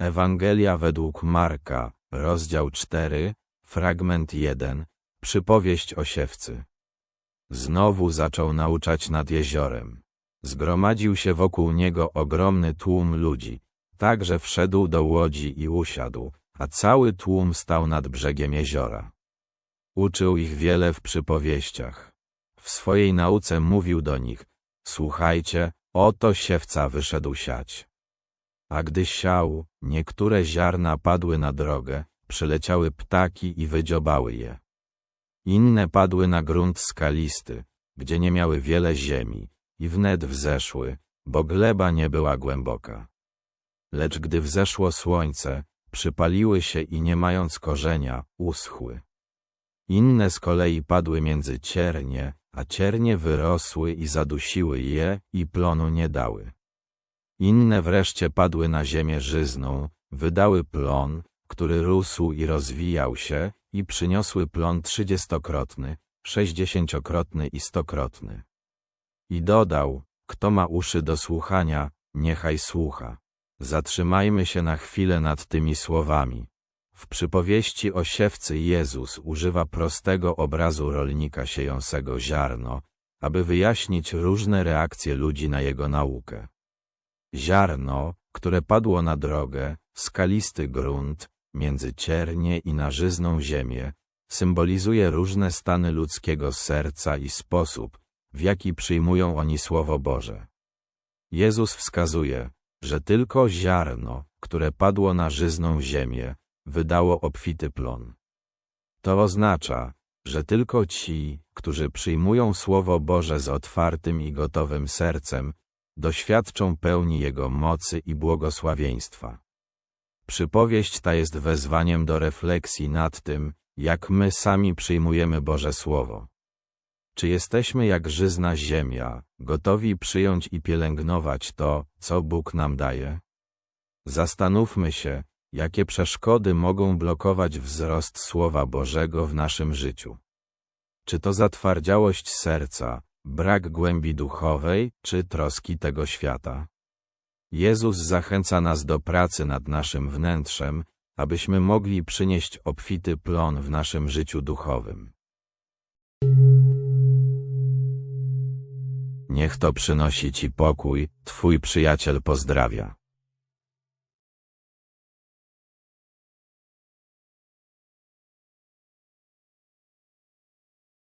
Ewangelia według Marka, rozdział 4, fragment 1, przypowieść o siewcy. Znowu zaczął nauczać nad jeziorem. Zgromadził się wokół niego ogromny tłum ludzi, tak że wszedł do łodzi i usiadł, a cały tłum stał nad brzegiem jeziora. Uczył ich wiele w przypowieściach. W swojej nauce mówił do nich, słuchajcie, oto siewca wyszedł siać. A gdy siał, niektóre ziarna padły na drogę, przyleciały ptaki i wydziobały je. Inne padły na grunt skalisty, gdzie nie miały wiele ziemi, i wnet wzeszły, bo gleba nie była głęboka. Lecz gdy wzeszło słońce, przypaliły się i nie mając korzenia, uschły. Inne z kolei padły między ciernie, a ciernie wyrosły i zadusiły je i plonu nie dały. Inne wreszcie padły na ziemię żyzną, wydały plon, który rósł i rozwijał się, i przyniosły plon trzydziestokrotny, sześćdziesięciokrotny i stokrotny. I dodał, kto ma uszy do słuchania, niechaj słucha. Zatrzymajmy się na chwilę nad tymi słowami. W przypowieści o siewcy Jezus używa prostego obrazu rolnika siejącego ziarno, aby wyjaśnić różne reakcje ludzi na jego naukę. Ziarno, które padło na drogę, skalisty grunt, między ciernie i na żyzną ziemię, symbolizuje różne stany ludzkiego serca i sposób, w jaki przyjmują oni Słowo Boże. Jezus wskazuje, że tylko ziarno, które padło na żyzną ziemię, wydało obfity plon. To oznacza, że tylko ci, którzy przyjmują Słowo Boże z otwartym i gotowym sercem, doświadczą pełni Jego mocy i błogosławieństwa. Przypowieść ta jest wezwaniem do refleksji nad tym, jak my sami przyjmujemy Boże Słowo. Czy jesteśmy jak żyzna ziemia, gotowi przyjąć i pielęgnować to, co Bóg nam daje? Zastanówmy się, jakie przeszkody mogą blokować wzrost Słowa Bożego w naszym życiu. Czy to zatwardziałość serca, brak głębi duchowej, czy troski tego świata? Jezus zachęca nas do pracy nad naszym wnętrzem, abyśmy mogli przynieść obfity plon w naszym życiu duchowym. Niech to przynosi Ci pokój, Twój przyjaciel pozdrawia.